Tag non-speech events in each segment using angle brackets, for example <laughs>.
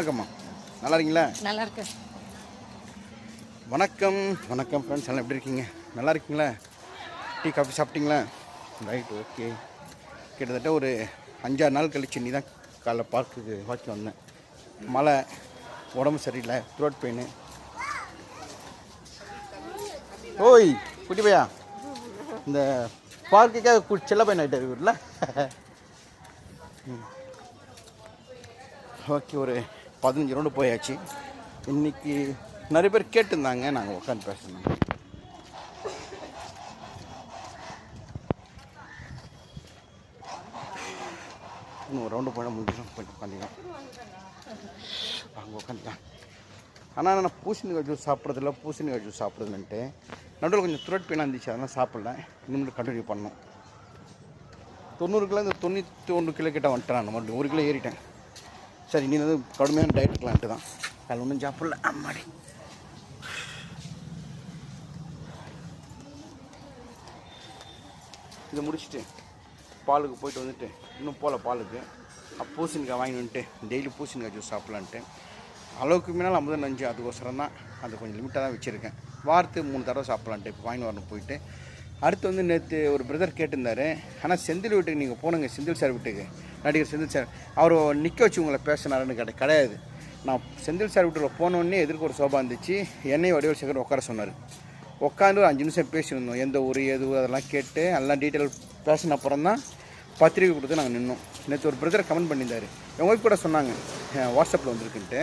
வணக்கம்மா. நல்லா இருக்கீங்களா நல்லா இருக்கு வணக்கம். வணக்கம் ஃப்ரெண்ட்ஸ் எல்லாம் எப்படி இருக்கீங்க? நல்லா இருக்கீங்களா டீ காஃபி சாப்பிட்டீங்களா? ரைட் ஓகே கிட்டத்தட்ட ஒரு அஞ்சாறு நாள் கழிச்சு நீ தான் காலைல பார்க்குக்கு வாக்கி வந்தேன். மழை உடம்பு சரியில்லை த்ரோட் பெயின் ஓய் குட்டி பையா? இந்த பார்க்குக்காக செல்ல பையன் ஆகிட்டார் இவரில். <laughs> ஓகே ஒரு பதினஞ்சு ரவுண்டு போயாச்சு. இன்றைக்கி நிறைய பேர் கேட்டிருந்தாங்க நாங்கள் உட்காந்து பேசணும். இன்னும் ஒரு ரவுண்டு போனால் முடிஞ்சிடும். கொஞ்சம் உட்காந்துக்கலாம். அங்கே உட்காந்துக்கலாம். ஆனால் நான் பூசணிக்காய் ஜூஸ் சாப்பிட்றதில்ல பூசணிக்காய் ஜூஸ் சாப்பிட்றதுன்ட்டு நடுவில் கொஞ்சம் த்ரோட் பெயினாக இருந்துச்சு அதெல்லாம் சாப்பிடல. இன்னும் கண்டினியூ பண்ணோம் தொண்ணூறு கிலோ இந்த தொண்ணூற்றி ஒன்று கிலோ கிட்ட வந்துட்டேன் நான் மறுபடியும் ஒரு கிலோ ஏறிட்டேன். சரி நீ வந்து கடுமையான டயட் இருக்கலான்ட்டு தான். அதில் ஒன்றும் சாப்பிடல. அம்மாடி. இதை முடிச்சுட்டு பாலுக்கு போயிட்டு வந்துட்டு இன்னும் போகல பாலுக்கு. பூசணிக்காய் வாங்கிட்டு வந்துட்டு டெய்லி பூசணிக்காய் ஜூஸ் சாப்பிட்லான்ட்டு. அளவுக்கு மேலே ஐம்பது நஞ்சு அதுக்கோசரம் தான் அது கொஞ்சம் லிமிட்டாக தான் வச்சுருக்கேன். வாரத்துக்கு மூணு தடவை சாப்பிட்லான்ட்டு இப்போ வாங்கி வரணும் போயிட்டு. அடுத்து வந்து நேற்று ஒரு பிரதர் கேட்டிருந்தாரு. ஆனால் செந்தில் வீட்டுக்கு நீங்கள் போனுங்க செந்தில் சார் வீட்டுக்கு. நடிகர் செந்தில் சார் அவர் நிற்க வச்சு உங்களை பேசினாருன்னு கிடை கிடையாது. நான் செந்தில் சார் வீட்டில் போனோடனே எதிர்க்க ஒரு சோபா இருந்துச்சு. என்னை வடிவல் சேகர் உட்கார சொன்னார். உட்காந்து ஒரு அஞ்சு நிமிஷம் பேசியிருந்தோம். எந்த ஊர் எது அதெல்லாம் கேட்டு எல்லாம் டீட்டெயில் பேசின அப்புறம் தான் பத்திரிக்கை கொடுத்து நாங்கள் நின்னோம். நேற்று ஒரு பிரதர் கமெண்ட் பண்ணியிருந்தாரு. எங்கள் கூட சொன்னாங்க வாட்ஸ்அப்பில் வந்திருக்குன்ட்டு.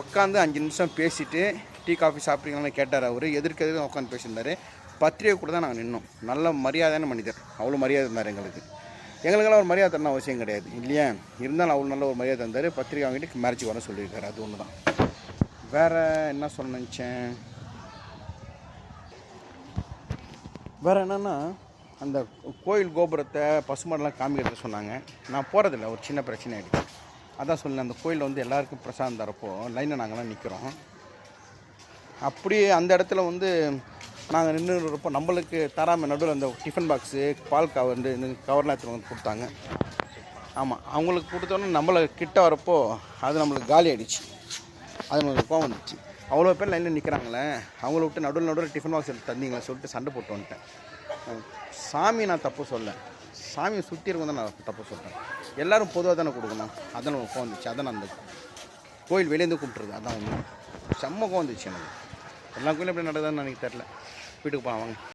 உட்காந்து அஞ்சு நிமிஷம் பேசிவிட்டு டீ காஃபி சாப்பிட்றீங்களான்னு கேட்டார் அவர். எதிர்க்க எதிர்க்க உட்காந்து பேசியிருந்தார். பத்திரிகை கூட தான் நாங்கள் நின்னோம். நல்ல மரியாதையான மனிதர். அவ்வளோ மரியாதை இருந்தார் எங்களுக்கு. எங்களுக்கெல்லாம் ஒரு மரியாதை தரணும் அவசியம் கிடையாது. இல்லையா? இருந்தாலும் அவ்வளோ நல்ல ஒரு மரியாதை தந்தார். பத்திரிகை வாங்கிட்டு மேரேஜ் வர சொல்லியிருக்காரு. அது ஒன்று தான் வேறு என்ன சொல்ல நினச்சேன்? வேறு என்னென்னா அந்த கோயில் கோபுரத்தை பசுமாடெலாம் காமிக்கிறது சொன்னாங்க. நான் போகிறதில்ல ஒரு சின்ன பிரச்சனை ஆகிடுச்சு அதான் சொன்னேன் அந்த கோயிலில் வந்து எல்லாருக்கும் பிரசாதம் தரப்போ லைனில் நாங்கள்லாம் நிற்கிறோம் அப்படியே அந்த இடத்துல வந்து நாங்கள் நின்றுறப்போ நம்மளுக்கு தராமல் நடுவில் அந்த டிஃபன் பாக்ஸு பால் கவர் வந்து கவர்லாம் எடுத்துகிட்டு வந்து கொடுத்தாங்க. ஆமாம் அவங்களுக்கு கொடுத்தோன்னே நம்மளை கிட்ட வரப்போ அது நம்மளுக்கு காலி ஆகிடுச்சு அது நம்மளுக்கு கோவம் வந்துச்சு. அவ்வளோ பேர் லைனில் நிற்கிறாங்களே அவங்கள விட்டு நடுவில் நடுவில் டிஃபன் பாக்ஸ் எடுத்து தந்தீங்களே சொல்லிட்டு சண்டை போட்டு வந்துட்டேன். சாமி நான் தப்பு சொல்ல சாமியை சுற்றி இருக்கும் தான் நான் தப்பு சொல்கிறேன் எல்லாரும் பொதுவாக தானே கொடுக்கணும். அதான் கோவம் வந்துச்சு. அதான் நான் அந்த கோயில் வெளியேருந்து கூப்பிட்றது அதான் ஒன்று செம்மகம் வந்துச்சு எனக்கு. எல்லா கோயிலும் எப்படி நடக்குதுன்னு எனக்கு தெரில வீட்டுக்கு போகலாம் வாங்க.